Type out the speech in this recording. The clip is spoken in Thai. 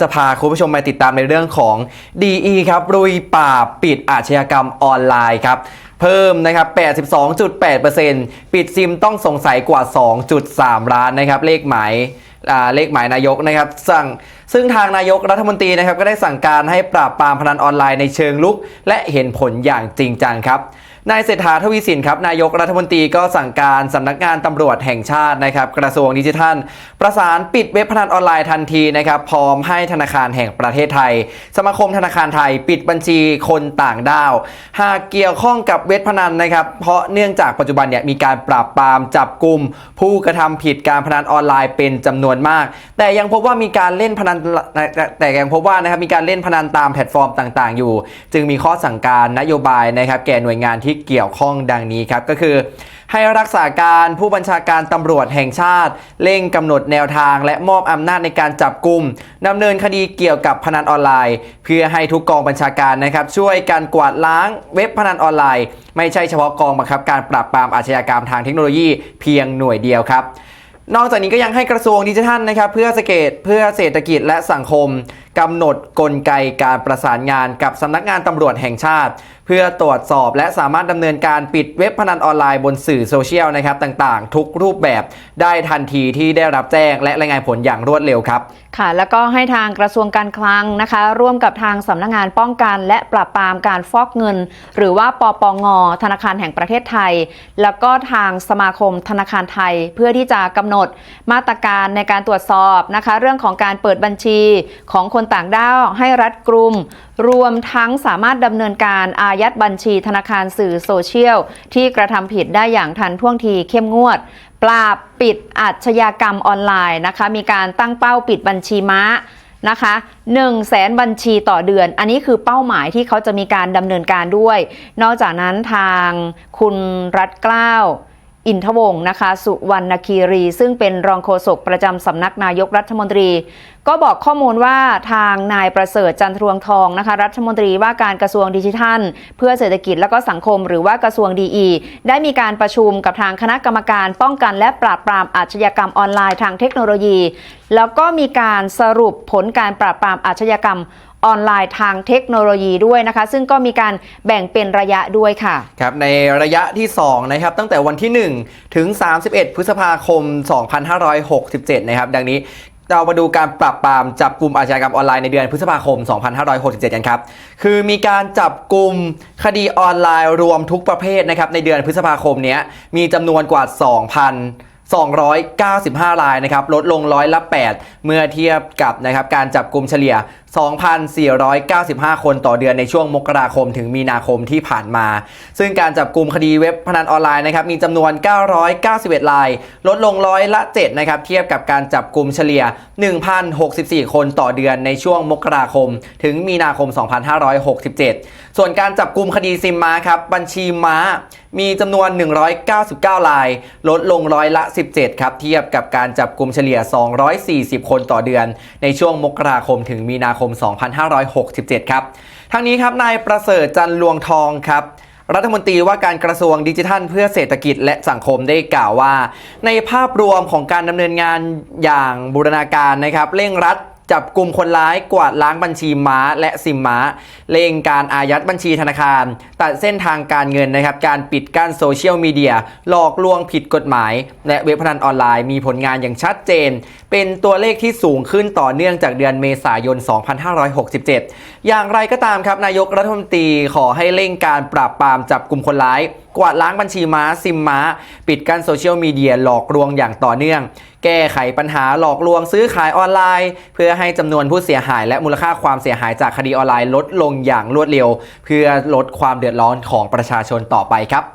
จะพาคุณผู้ชมมาติดตามในเรื่องของ DE ครับรุยป่าปิดอาชญากรรมออนไลน์ครับ เพิ่มนะครับ 82.8%ปิดซิมต้องสงสัยกว่า 2.3 ล้านนะครับ เลขหมายเลขหมายนายกนะครับสั่งซึ่งทางนายกรัฐมนตรีนะครับก็ได้สั่งการให้ปราบปรามพนันออนไลน์ในเชิงลุก และเห็นผลอย่างจริงจังครับ นายเศรษฐาทวีสินครับนายกรัฐมนตรีก็สั่งการสำนักงานตำรวจแห่งชาตินะครับกระทรวงดิจิทัล ประสานปิดเว็บพนันออนไลน์ทันทีนะครับพร้อมให้ธนาคารแห่งประเทศไทย สมาคมธนาคารไทย ปิดบัญชีคนต่างด้าว หากเกี่ยวข้องกับเว็บพนันนะครับเพราะเนื่องจากปัจจุบันเนี่ยมีการปราบปรามจับกลุ่มผู้กระทำผิดการพนันออนไลน์เป็นจำนวนมาก แต่ยังพบว่ามีการเล่นพนันแต่ยังพบว่านะครับมีการเล่นพนันตามแพลตฟอร์มต่าง ๆ อยู่ จึงมีข้อสั่งการนโยบายนะครับแก่หน่วยงานที่เกี่ยวข้องดังนี้ครับก็คือ ให้รักษาการผู้บัญชาการตำรวจแห่งชาติ เร่งกำหนดแนวทาง และมอบอำนาจในการจับกลุ่มดำเนินคดีเกี่ยวกับพนันออนไลน์ เพื่อให้ทุกกองบัญชาการนะครับช่วยการกวาดล้างเว็บพนันออนไลน์ ไม่ใช่เฉพาะกองบังคับการปราบปรามอาชญากรรมทางเทคโนโลยีเพียงหน่วยเดียวครับนอกจากนี้ก็ยังให้กระทรวงดิจิทัลนะครับเพื่อสเกตเพื่อเศรษฐกิจและสังคม กำหนดกลไกการประสานงานกับสำนักงานตำรวจแห่งชาติ เพื่อตรวจสอบและสามารถดำเนินการปิดเว็บพนันออนไลน์บนสื่อโซเชียลนะครับต่างๆ ทุกรูปแบบได้ทันทีที่ได้รับแจ้งและรายงานผลอย่างรวดเร็วครับค่ะ แล้วก็ให้ทางกระทรวงการคลังนะคะ ร่วมกับทางสำนักงงานป้องกันและปราบปรามการฟอกเงิน หรือว่าปปงธนาคารแห่งประเทศไทย แล้วก็ทางสมาคมธนาคารไทย เพื่อที่จะกำหนดมาตรการในการตรวจสอบนะคะ เรื่องของการเปิดบัญชีของคนต่างด้าวให้รัดกลุ่ม รวมทั้งสามารถดำเนินการอายัดบัญชีธนาคารสื่อโซเชียล ที่กระทำผิดได้อย่างทันท่วงทีเข้มงวด ปราบปิดอาชญากรรมออนไลน์นะคะ มีการตั้งเป้าปิดบัญชีม้านะคะ1 0 0 0 0แสนบัญชีต่อเดือน อันนี้คือเป้าหมายที่เขาจะมีการดำเนินการด้วย นอกจากนั้นทางคุณรัฐเกล้า อินทวงศ์นะคะ สุวรรณคีรี ซึ่งเป็นรองโฆษกประจำสำนักนายกรัฐมนตรี ก็บอกข้อมูลว่าทางนายประเสริฐจันทรวงทองนะคะ รัฐมนตรีว่าการกระทรวงดิจิทัล เพื่อเศรษฐกิจและก็สังคมหรือว่ากระทรวงดีอีได้มีการประชุมกับทางคณะกรรมการป้องกันและปราบปรามอาชญากรรมออนไลน์ทางเทคโนโลยี แล้วก็มีการสรุปผลการปราบปรามอาชญากรรม ออนไลน์ทางเทคโนโลยีด้วยนะคะ ซึ่งก็มีการแบ่งเป็นระยะด้วยค่ะครับในระยะที่ 2 นะครับ ตั้งแต่วันที่ 1 ถึง 31 พฤษภาคม 2567 นะครับ ดังนี้เรามาดูการปราบปรามจับกลุ่มอาชญากรรมออนไลน์ในเดือนพฤษภาคม 2567 กันครับ คือมีการจับกลุ่มคดีออนไลน์รวมทุกประเภทนะครับในเดือนพฤษภาคมเนี้ยมีจำนวนกว่า 2,000 295 รายนะครับลดลงร้อยละ 8 เมื่อเทียบกับนะครับการจับกลุ่มเฉลี่ย 2,495 คนต่อเดือนในช่วงมกราคมถึงมีนาคมที่ผ่านมา ซึ่งการจับกลุ่มคดีเว็บพนันออนไลน์นะครับมีจำนวน 991 ราย ลดลงร้อยละ7นะครับเทียบกับการจับกลุ่มเฉลี่ย 1,064 คนต่อเดือนในช่วงมกราคม ถึงมีนาคม 2567 ส่วนการจับกลุ่มคดีซิมม้าครับบัญชีม้า มีจำนวน 199 ราย ลดลงร้อยละ17ครับ เทียบกับการจับกลุ่มเฉลี่ย 240 คนต่อเดือน ในช่วงมกราคมถึงมีนาคม 2567 ครับ ทั้งนี้ครับนายประเสริฐจันลวงทองครับรัฐมนตรีว่าการกระทรวงดิจิทัล เพื่อเศรษฐกิจและสังคมได้กล่าวว่า ในภาพรวมของการดำเนินงานอย่างบูรณาการนะครับเร่งรัด จับกลุ่มคนร้ายกวาดล้างบัญชีม้าและซิมม้าเร่งการอายัดบัญชีธนาคาร ตัดเส้นทางการเงินนะครับ การปิดกั้นโซเชียลมีเดียหลอกลวงผิดกฎหมาย และเว็บพนันออนไลน์มีผลงานอย่างชัดเจน เป็นตัวเลขที่สูงขึ้นต่อเนื่องจากเดือนเมษายน 2567 อย่างไรก็ตามครับนายกรัฐมนตรีขอให้เร่งการปราบปรามจับกลุ่มคนร้ายกวาดล้างบัญชีม้าซิมม้า ปิดกั้นโซเชียลมีเดียหลอกลวงอย่างต่อเนื่อง แก้ไขปัญหาหลอกลวงซื้อขายออนไลน์ เพื่อให้จำนวนผู้เสียหาย และมูลค่าความเสียหายจากคดีออนไลน์ลดลงอย่างรวดเร็ว เพื่อลดความเดือดร้อนของประชาชนต่อไปครับ